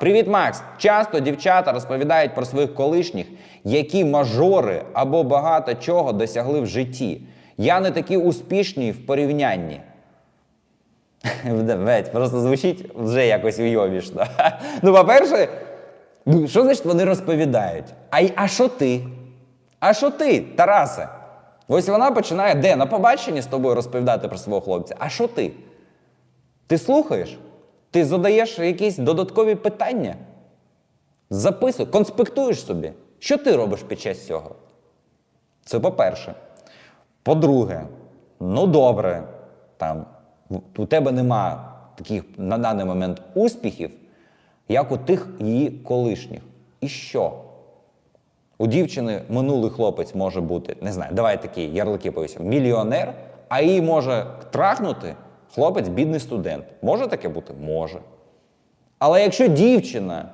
Привіт, Макс! Часто дівчата розповідають про своїх колишніх, які мажори або багато чого досягли в житті. Я не такий успішний в порівнянні. Просто звучить вже якось уйобішно. Ну, по-перше, що значить вони розповідають? А, а що ти? А що ти, Тарасе? Ось вона починає де? На побаченні з тобою розповідати про свого хлопця. А що ти? Ти слухаєш? Ти задаєш якісь додаткові питання? Записуй, конспектуєш собі. Що ти робиш під час цього? Це по-перше. По-друге, ну добре, там, у тебе нема таких на даний момент успіхів, як у тих її колишніх. І що? У дівчини минулий хлопець може бути, не знаю, давай такі ярлики повісимо, мільйонер, а її може трахнути хлопець, бідний студент. Може таке бути? Може. Але якщо дівчина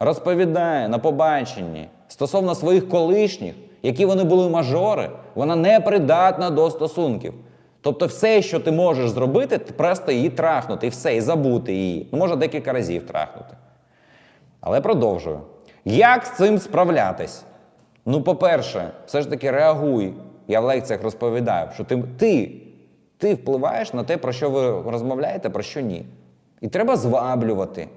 розповідає на побаченні стосовно своїх колишніх, які вони були мажори, вона не придатна до стосунків. Тобто, все, що ти можеш зробити, просто її трахнути, і все, і забути її. Ну, може, декілька разів трахнути. Але продовжую. Як з цим справлятись? Ну, по-перше, все ж таки реагуй. Я в лекціях розповідаю, що ти, ти, ти впливаєш на те, про що ви розмовляєте, про що ні. І треба зваблювати.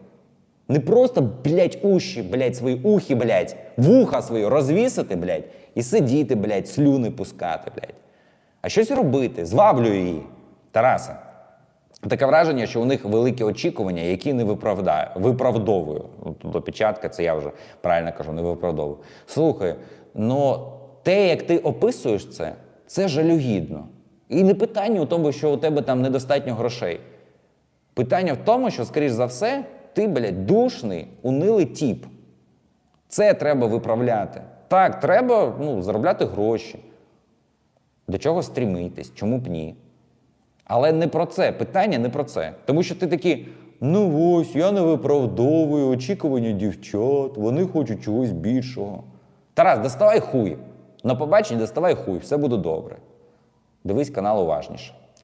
Не просто, блядь, уші, блядь, свої ухи, блядь, вуха свої розвісити, блядь, і сидіти, блядь, слюни пускати, блядь. А щось робити, зваблюй її. Тарасе. Таке враження, що у них великі очікування, які не виправдаю, виправдовую. До печатка це я вже правильно кажу, не виправдовую. Слухай, ну те, як ти описуєш це, це жалюгідно. І не питання у тому, що у тебе там недостатньо грошей. Питання в тому, що, скоріш за все, ти, блядь, душний, унилий тіп. Це треба виправляти. Так, треба ну, заробляти гроші. До чого стрімитись, чому б ні? Але не про це. Питання не про це. Тому що ти такий, ну ось, я не виправдовую очікування дівчат, вони хочуть чогось більшого. Тарас, доставай хуй. На побаченні доставай хуй, все буде добре. Дивись канал уважніше.